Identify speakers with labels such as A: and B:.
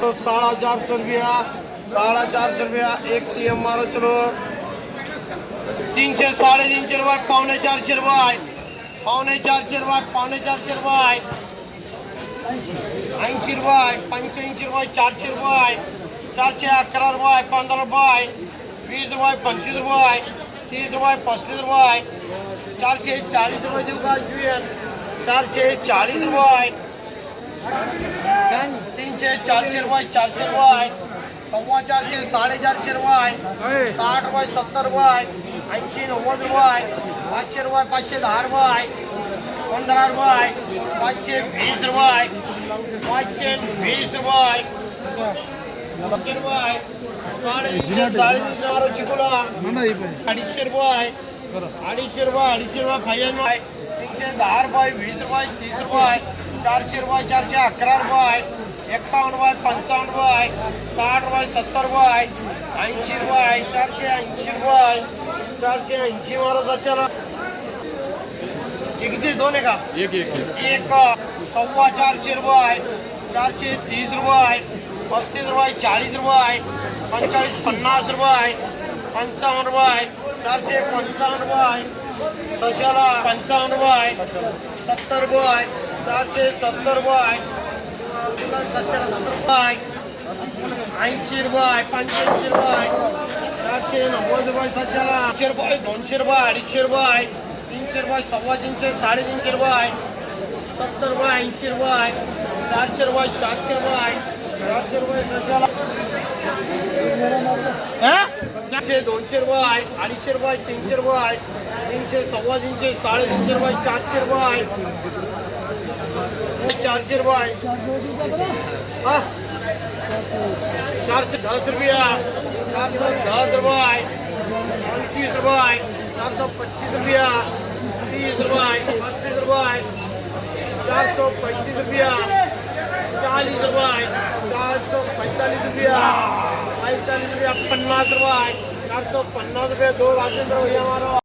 A: तो साढ़ा चार सौ रुपया साढ़ा चार सौ रुपया एक टी एम मारो, चलो। तीन छः साढ़े तीन सौ रुपये पौने चार सौ रुपये पौने चार सौ रुपये पौने चार सौ रुपये ऐसी रुपये पंच्याऐंशी रुपये चारशे रुपये चारशे अकरा रुपये पंद्रह रुपये बीस रुपये पंचवीस रुपये तीस रुपये पस्तीस रुपये चारशे चालीस रुपये देऊ का चारशे चाळीस रुपये तीनशे चारशे रुपये चारशे रुपये सव्वा चारशे साडेचारशे रुपये साठ रुपये सत्तर रुपये ऐंशी नव्वद रुपये पाचशे रुपये पाचशे दहा रुपये पंधरा रुपये पाचशे वीस रुपये पाचशे वीस रुपये चिकुला अडीचशे रुपये अडीचशे रुपये अडीचशे रुपये फायन रुपये तीनशे दहा रुपये वीस रुपये तीस रुपये चारशे रुपये चारशे अकरा रुपये एकावन्न रुपये पंचावन्न रुपये साठ रुपये सत्तर रुपये ऐंशी रुपये चारशे ऐंशी रुपये चारशे ऐंशी हे किती दोन आहे का
B: एक एक
A: एक सव्वा चारशे रुपये चारशे तीस रुपये पस्तीस रुपये चाळीस रुपये पंचेचाळीस पन्नास रुपये पंचावन्न रुपये चारशे पंचावन्न रुपये सशाला पंचावन्न रुपये सत्तर रुपये चारशे सत्तर सत्तर रुपये ऐंशी रुपये पंच्याऐंशी रुपये चारशे नव्वद रुपये सशाला एकशे रुपये दोनशे रुपये अडीचशे रुपये तीनशे रुपये सव्वा तीनशे साडेतीनशे रुपये सत्तर रुपये ऐंशी रुपये चारशे रुपये चारशे रुपये चारशे रुपये सशाला चारशे दोनशे रुपये अडीचशे रुपये तीनशे रुपये तीनशे सव्वा तीनशे साडेतीनशे रुपये चारशे रुपये चारशे रुपये हा। दस रुपया। चार सौ दस रुपये रुपये चार सौ पच्चीस रुपया। तीस रुपये रुपये चार सौ पैंतीस रुपया। चालीस रुपये चार सौ पैंतालीस रुपया। पैंतालीस रुपया रुपये चार सौ पन्नास रुपये। दो भैया मारो।